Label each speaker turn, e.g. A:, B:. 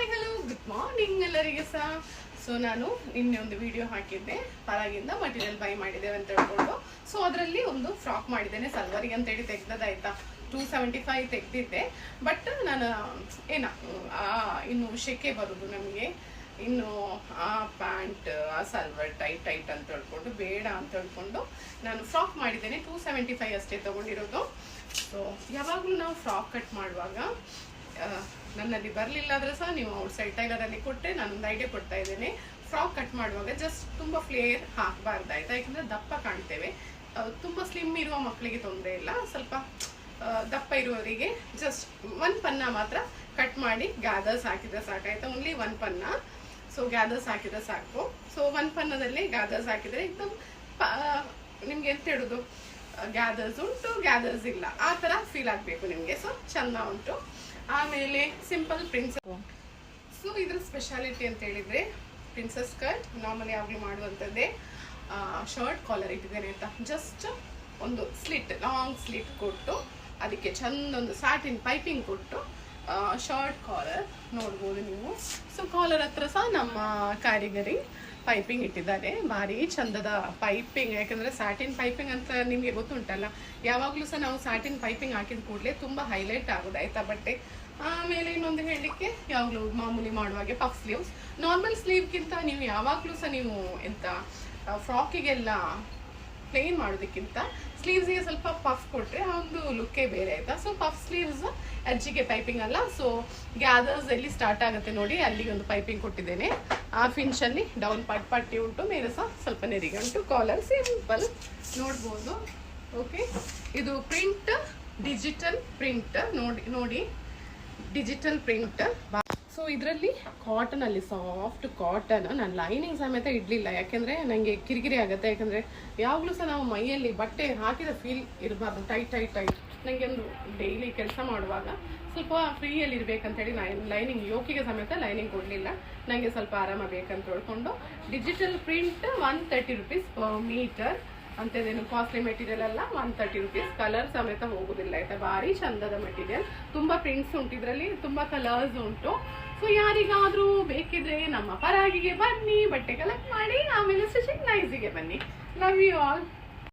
A: Hi hello good morning ಎಲ್ಲರಿಗೆ ಸಹ. So ನಾನು ನಿನ್ನೆ ಒಂದು ವಿಡಿಯೋ ಹಾಕಿದ್ದೆ. ಪರಾಗಿಂದ ಮಟೀರಿಯಲ್ ಬೈ ಮಾಡಿದ್ದೇವೆ ಅಂತ ಹೇಳ್ಕೊಂಡು. ಸೊ ಅದರಲ್ಲಿ ಒಂದು ಫ್ರಾಕ್ ಮಾಡಿದ್ದೇನೆ ಸಲ್ವರಿಗೆ ಅಂತೇಳಿ ತೆಗ್ದದಾಯ್ತಾ ಟೂ ಸೆವೆಂಟಿ ಫೈವ್ ತೆಗ್ದಿದ್ದೆ. ಬಟ್ ನಾನು, ಏನ ಇನ್ನು ಶೆಕೆ ಬರೋದು ನಮಗೆ. ಇನ್ನು, ಆ ಪ್ಯಾಂಟ್, ಆ ಸಲ್ವರ್ ಟೈಟ್ ಟೈಟ್ ಅಂತ ಹೇಳ್ಕೊಂಡು, ಬೇಡ ಅಂತ ಹೇಳ್ಕೊಂಡು ನಾನು ಫ್ರಾಕ್ ಮಾಡಿದ್ದೇನೆ. ಟೂ ಸೆವೆಂಟಿ ಫೈವ್ ಅಷ್ಟೇ ತಗೊಂಡಿರೋದು. ಸೊ ಯಾವಾಗಲೂ ನಾವು ಫ್ರಾಕ್ ಕಟ್ ಮಾಡುವಾಗ ನನ್ನಲ್ಲಿ ಬರಲಿಲ್ಲ ಆದರೆ ಸಹ ನೀವು ಔಟ್ಸೈಡ್ ಟೈಲರಲ್ಲಿ ಕೊಟ್ಟರೆ ನಾನೊಂದು ಐಡಿಯಾ ಕೊಡ್ತಾ ಇದ್ದೇನೆ. ಫ್ರಾಕ್ ಕಟ್ ಮಾಡುವಾಗ ಜಸ್ಟ್ ತುಂಬ ಫ್ಲೇರ್ ಹಾಕಬಾರ್ದು ಆಯಿತಾ? ಯಾಕಂದರೆ ದಪ್ಪ ಕಾಣ್ತೇವೆ. ತುಂಬ ಸ್ಲಿಮ್ ಇರುವ ಮಕ್ಕಳಿಗೆ ತೊಂದರೆ ಇಲ್ಲ. ಸ್ವಲ್ಪ ದಪ್ಪ ಇರುವವರಿಗೆ ಜಸ್ಟ್ ಒನ್ ಪನ್ನ ಮಾತ್ರ ಕಟ್ ಮಾಡಿ ಗ್ಯಾದರ್ಸ್ ಹಾಕಿದ್ರೆ ಸಾಕಾಯ್ತಾ ಓನ್ಲಿ ಒನ್ ಪನ್ನ. ಸೊ ಗ್ಯಾದರ್ಸ್ ಹಾಕಿದ್ರೆ ಸಾಕು. ಸೊ ಒನ್ ಪನ್ನದಲ್ಲಿ ಗ್ಯಾದರ್ಸ್ ಹಾಕಿದರೆ ಪ ನಿಮ್ಗೆ ಎಂತ ಹೇಳೋದು? ಗ್ಯಾದರ್ಸ್ ಉಂಟು ಗ್ಯಾದರ್ಸ್ ಇಲ್ಲ. ಆ ಥರ ಫೀಲ್ ಆಗಬೇಕು ನಿಮಗೆ. ಸೊ ಚೆಂದ ಉಂಟು. ಆಮೇಲೆ ಸಿಂಪಲ್ ಪ್ರಿನ್ಸ್ ಸೊ ಇದ್ರ ಸ್ಪೆಷಾಲಿಟಿ ಅಂತ ಹೇಳಿದ್ರೆ ಪ್ರಿನ್ಸಸ್ ಕಟ್ ನಾರ್ಮಲಿ ಯಾವಾಗಲೂ ಮಾಡುವಂಥದ್ದೇ ಶರ್ಟ್ ಕಾಲರ್ ಇಟ್ಟಿದ್ದೇನೆ ಅಂತ. ಜಸ್ಟ್ ಒಂದು ಸ್ಲಿಟ್ ಲಾಂಗ್ ಸ್ಲಿಟ್ ಕೊಟ್ಟು, ಅದಕ್ಕೆ ಚೆಂದ ಒಂದು ಸಾಟಿನ್ ಪೈಪಿಂಗ್ ಕೊಟ್ಟು ಶಾರ್ಟ್ ಕಾಲರ್ ನೋಡ್ಬೋದು ನೀವು. ಸೊ ಕಾಲರ್ ಹತ್ರ ಸಹ ನಮ್ಮ ಕಾರಿಗರಿ ಪೈಪಿಂಗ್ ಇಟ್ಟಿದ್ದಾರೆ. ಭಾರಿ ಚಂದದ ಪೈಪಿಂಗ್ ಯಾಕಂದ್ರೆ ಸ್ಯಾಟಿನ್ ಪೈಪಿಂಗ್ ಅಂತ ನಿಮಗೆ ಗೊತ್ತುಂಟಲ್ಲ? ಯಾವಾಗಲೂ ಸಹ ನಾವು ಸ್ಯಾಟಿನ್ ಪೈಪಿಂಗ್ ಹಾಕಿದ ಕೂಡಲೇ ತುಂಬ ಹೈಲೈಟ್ ಆಗೋದು, ಆಯ್ತಾ ಬಟ್ಟೆ? ಆಮೇಲೆ ಇನ್ನೊಂದು ಹೇಳಲಿಕ್ಕೆ, ಯಾವಾಗಲೂ ಮಾಮೂಲಿ ಮಾಡುವಾಗೆ ಪಫ್ ಸ್ಲೀವ್ಸ್ ನಾರ್ಮಲ್ ಸ್ಲೀವ್ಗಿಂತ ನೀವು ಯಾವಾಗಲೂ ಸಹ ನೀವು ಎಂತ ಫ್ರಾಕಿಗೆಲ್ಲ ಪ್ಲೇನ್ ಮಾಡೋದಕ್ಕಿಂತ ಸ್ಲೀವ್ಸಿಗೆ ಸ್ವಲ್ಪ ಪಫ್ ಕೊಟ್ಟರೆ ಆ ಒಂದು ಲುಕ್ಕೇ ಬೇರೆ, ಆಯಿತಾ? ಸೊ ಪಫ್ ಸ್ಲೀವ್ಸ್ ಅಜ್ಜಿಗೆ ಪೈಪಿಂಗ್ ಅಲ್ಲ. ಸೊ ಗ್ಯಾದರ್ಸ್ ಎಲ್ಲಿ ಸ್ಟಾರ್ಟ್ ಆಗುತ್ತೆ ನೋಡಿ ಅಲ್ಲಿಗೆ ಒಂದು ಪೈಪಿಂಗ್ ಕೊಟ್ಟಿದ್ದೇನೆ. ಆ ಇಂಚಲ್ಲಿ ಡೌನ್ ಪಾರ್ಟ್ ಪಟ್ಟಿ ಉಂಟು, ಮೇಲೆ ಸಹ ಸ್ವಲ್ಪ ನೆರಿಗೆ ಉಂಟು. ಕಾಲರ್ ಸಿಂಪಲ್ ನೋಡ್ಬೋದು. ಓಕೆ ಇದು ಪ್ರಿಂಟ್ ಡಿಜಿಟಲ್ ಪ್ರಿಂಟ್ ನೋಡಿ ನೋಡಿ. ಡಿಜಿಟಲ್ ಪ್ರಿಂಟ್ ಸೊ ಇದರಲ್ಲಿ ಕಾಟನ್ ಅಲ್ಲಿ ಸಾಫ್ಟ್ ಕಾಟನ್ ನಾನು ಲೈನಿಂಗ್ ಸಮೇತ ಇಡ್ಲಿಲ್ಲ. ಯಾಕೆಂದರೆ ನನಗೆ ಕಿರಿಕಿರಿ ಆಗುತ್ತೆ. ಯಾಕಂದ್ರೆ ಯಾವಾಗಲೂ ಸಹ ನಾವು ಮೈಯಲ್ಲಿ ಬಟ್ಟೆ ಹಾಕಿದ ಫೀಲ್ ಇರಬಾರ್ದು. ಟೈಟ್ ಟೈಟ್ ಟೈಟ್ ನನಗೆ ಒಂದು ಡೈಲಿ ಕೆಲಸ ಮಾಡುವಾಗ ಸ್ವಲ್ಪ ಫ್ರೀಯಲ್ಲಿ ಇರಬೇಕಂತೇಳಿ ನಾನು ಲೈನಿಂಗ್ ಯೋಕಿಗೆ ಸಮೇತ ಲೈನಿಂಗ್ ಕೊಡಲಿಲ್ಲ. ನನಗೆ ಸ್ವಲ್ಪ ಆರಾಮ ಬೇಕಂತ ಹೇಳ್ಕೊಂಡು digital print one thirty rupees per metre ಅಂತದೇನು costly material ಅಲ್ಲ ಒನ್ ತರ್ಟಿ ರುಪೀಸ್ ಕಲರ್ ಸಮೇತ ಹೋಗೋದಿಲ್ಲ. ಆಯ್ತಾ? ಭಾರಿ ಚಂದದ ಮೆಟೀರಿಯಲ್ ತುಂಬ ಪ್ರಿಂಟ್ಸ್ ಉಂಟು ಇದರಲ್ಲಿ, ತುಂಬ ಕಲರ್ಸ್ ಉಂಟು. ಸೊ ಯಾರಿಗಾದರೂ ಬೇಕಿದ್ರೆ ನಮ್ಮ ಪರಾಗಿಗೆ ಬನ್ನಿ, ಬಟ್ಟೆ ಕಲೆಕ್ಟ್ ಮಾಡಿ, ಆಮೇಲೆ ಸ್ಟಿಚಿಂಗ್ ನೈಸಿಗೆ ಬನ್ನಿ. Love you all